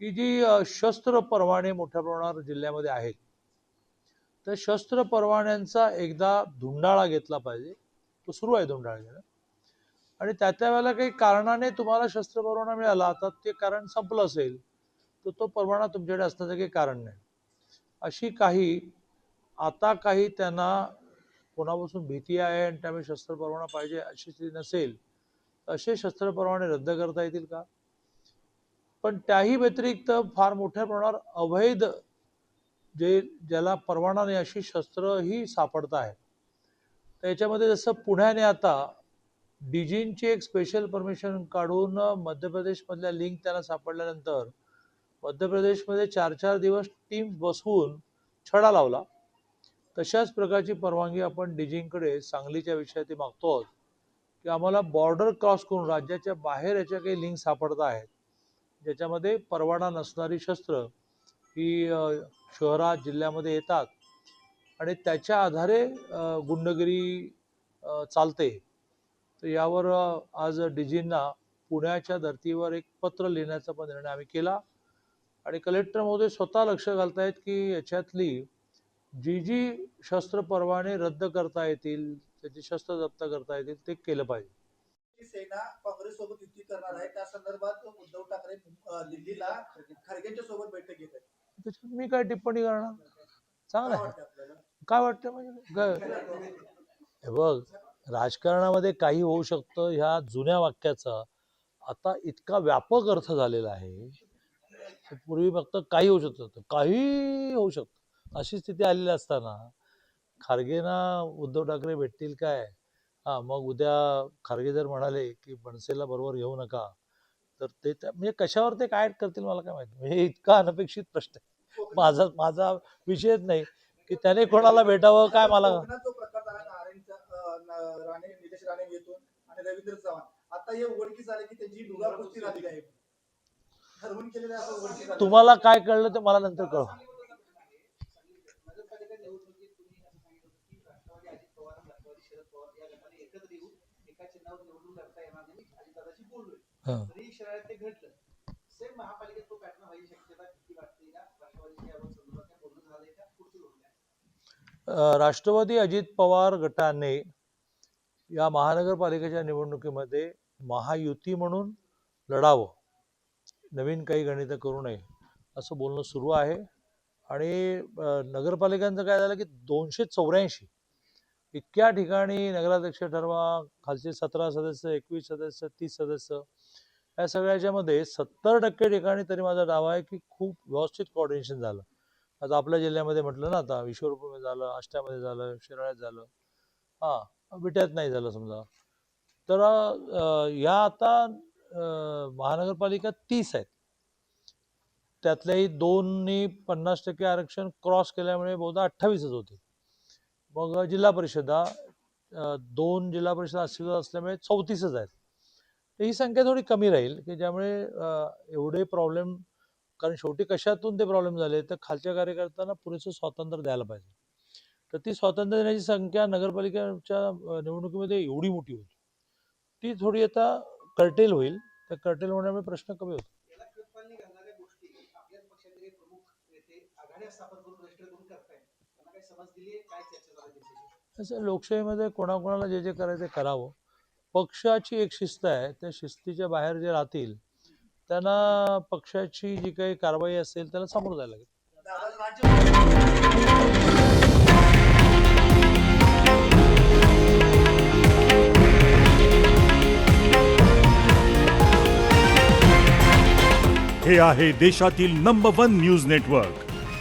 की जी शस्त्र परवाने मोठ्या प्रमाणावर जिल्ह्यामध्ये आहेत तर शस्त्र परवान्यांचा एकदा धुंडाळा घेतला पाहिजे. तो सुरू आहे धुंडाळा घेणं. आणि त्या त्या वेळेला काही कारणाने तुम्हाला शस्त्र परवाना मिळाला आता ते कारण संपलं असेल तर तो परवाना तुमच्याकडे असण्याचं काही कारण नाही. अशी काही आता काही त्यांना कोणापासून भीती आहे आणि त्यामुळे शस्त्र परवाना पाहिजे अशी स्थिती नसेल असे शस्त्र परवाने रद्द करता येतील का? पण त्याही व्यतिरिक्त फार मोठ्या प्रमाणावर अवैध जे ज्याला परवाना नाही अशी शस्त्रही सापडत आहेत. त्याच्यामध्ये जसं पुण्याने आता डिजिनची एक स्पेशल परमिशन काढून मध्य प्रदेशमधल्या लिंक त्यांना सापडल्यानंतर मध्य प्रदेशमध्ये चार चार दिवस टीम बसवून छडा लावला. तशाच प्रकारची परवानगी आपण डिजिंगकडे सांगलीच्या विषयात मागतो आहोत की आम्हाला बॉर्डर क्रॉस करून राज्याच्या बाहेर याच्या काही लिंक सापडत आहेत. ज्याच्यामध्ये परवाना नसणारी शस्त्र ही शहरात जिल्ह्यामध्ये येतात. आणि त्याच्या आधारे गुंडगिरी चालते. तर यावर आज डीजींना पुण्याच्या धर्तीवर एक पत्र लिहिण्याचा पण निर्णय आम्ही केला. आणि कलेक्टर महोदय स्वतः लक्ष घालतायत की याच्यातली जी जी शस्त्र परवाने रद्द करता येतील त्याची शस्त्र जप्त करता येतील ते केलं पाहिजे. सेना काँग्रेस सोबत युती करणार आहे. त्या संदर्भात उद्धव ठाकरे दिल्लीला खरगेंच्या सोबत बैठक घेत आहेत. मी काय टिप्पणी करणार? चांगलं काय आहे वाटतं आपल्याला? काय वाटतं म्हणजे? हे बघ राजकारणामध्ये काही होऊ शकतं. ह्या जुन्या वाक्याचा आता इतका व्यापक अर्थ झालेला आहे पूर्वी फक्त काही होऊ शकतं काही होऊ शकतं. अशी स्थिती आलेली असताना खारगेंना उद्धव ठाकरे भेटतील काय? हा मग उद्या खारगे जर म्हणाले की बनसेला बरोबर घेऊ नका तर ते त्या- म्हणजे कशावर ते काय करतील मला काय माहिती? म्हणजे इतका अनपेक्षित प्रश्न आहे. माझा माझा विषयच नाही की त्याने कोणाला भेटावं काय मला कोकणात जो प्रकार झाला नारायणचा अं, न- राणे निलेश राणे येथून आणि रवींद्र चव्हाण आता हे उघडकीस आले की त्यांची दुगा कुस्ती झालेली आहे. ठरवून केलेलं आहे असं उघडकीस आलं. तुम्हाला काय कळलं ते मला नंतर कळव नगरपालिका निवडणुकीत तुम्ही असं सांगितलं होतं की राष्ट्रवादी अजित पवार आणि राष्ट्रवादी शरद पवार या गटाने एकत्र येऊन एका चिन्हावर लढता येणार नाही अजितदादाशी बोललोय तरी शहरात ते घडलं सेम महापालिकेत तो पॅटर्न व्हायची शक्यता वाटते का राष्ट्रवादीच्या यावर संदर्भात बोलणं झालंय का राष्ट्रवादी अजित पवार गटाने या महानगरपालिकेच्या निवडणुकीमध्ये महायुती म्हणून लढावं. नवीन काही गणित करू नये असं बोलणं सुरू आहे. आणि नगरपालिकांचं काय झालं की दोनशे चौऱ्याऐंशी इतक्या ठिकाणी नगराध्यक्ष ठरवा खालचे सतरा सदस्य एकवीस सदस्य तीस सदस्य या सगळ्याच्यामध्ये सत्तर टक्के ठिकाणी तरी माझा दावा आहे की खूप व्यवस्थित कॉर्डिनेशन झालं. आता आपल्या जिल्ह्यामध्ये म्हटलं ना आता विश्वरूपमध्ये झालं आष्ट्यामध्ये झालं शिराळ्यात झालं. हां विट्यात नाही झालं समजा. तर या आता महानगरपालिका तीस आहेत. त्यातल्याही दोन्ही पन्नास टक्के आरक्षण क्रॉस केल्यामुळे बहुधा अठ्ठावीसच होते. मग जिल्हा परिषदा दोन जिल्हा परिषद अस्तित्व असल्यामुळे चौतीसच आहेत. तर ही संख्या थोडी कमी राहील की ज्यामुळे एवढे प्रॉब्लेम कारण शेवटी कशातून ते प्रॉब्लेम झाले तर खालच्या कार्यकर्त्यांना पुरेसं स्वातंत्र्य द्यायला पाहिजे. तर ती स्वातंत्र्य देण्याची संख्या नगरपालिकेच्या निवडणुकीमध्ये एवढी मोठी होती. ती थोडी आता कर्टेल होईल त्या कर्टेल होण्यामुळे प्रश्न कमी होतो. स्थापन करून करता असं लोकशाहीमध्ये कोणाकोणाला जे जे करायचं ते करावं. पक्षाची एक शिस्त आहे त्या शिस्तीच्या बाहेर जे राहतील त्यांना पक्षाची जी काही कारवाई असेल त्याला सामोरं जायला लागेल. हे आहे देशातील नंबर वन न्यूज नेटवर्क